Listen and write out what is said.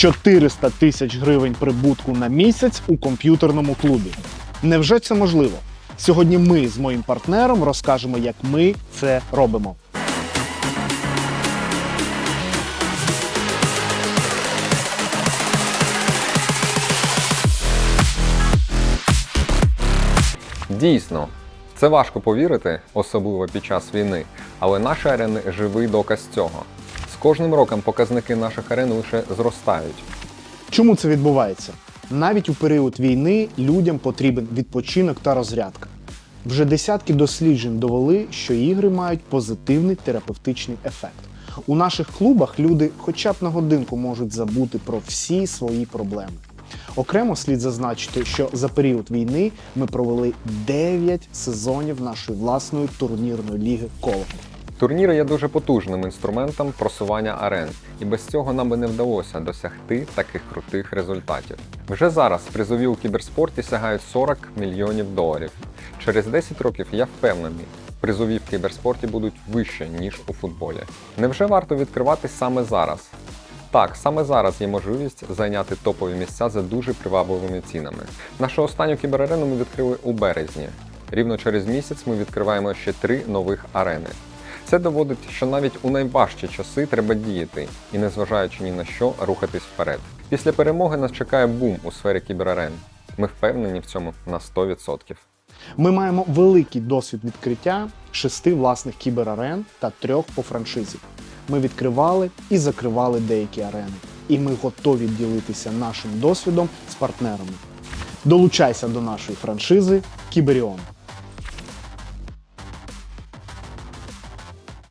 400 тисяч гривень прибутку на місяць у комп'ютерному клубі. Невже це можливо? Сьогодні ми з моїм партнером розкажемо, як ми це робимо. Дійсно, це важко повірити, особливо під час війни, але наші арени живий доказ цього. Кожним роком показники наших арен лише зростають. Чому це відбувається? Навіть у період війни людям потрібен відпочинок та розрядка. Вже десятки досліджень довели, що ігри мають позитивний терапевтичний ефект. У наших клубах люди хоча б на годинку можуть забути про всі свої проблеми. Окремо слід зазначити, що за період війни ми провели 9 сезонів нашої власної турнірної ліги коло. Турніри є дуже потужним інструментом просування арен, і без цього нам би не вдалося досягти таких крутих результатів. Вже зараз призові у кіберспорті сягають 40 мільйонів доларів. Через 10 років я впевнений, призові в кіберспорті будуть вище, ніж у футболі. Невже варто відкриватись саме зараз? Так, саме зараз є можливість зайняти топові місця за дуже привабливими цінами. Нашу останню кіберарену ми відкрили у березні. Рівно через місяць ми відкриваємо ще три нових арени. Це доводить, що навіть у найважчі часи треба діяти і, незважаючи ні на що, рухатись вперед. Після перемоги нас чекає бум у сфері кіберарен. Ми впевнені в цьому на 100%. Ми маємо великий досвід відкриття шести власних кіберарен та трьох по франшизі. Ми відкривали і закривали деякі арени, і ми готові ділитися нашим досвідом з партнерами. Долучайся до нашої франшизи Кіберіон.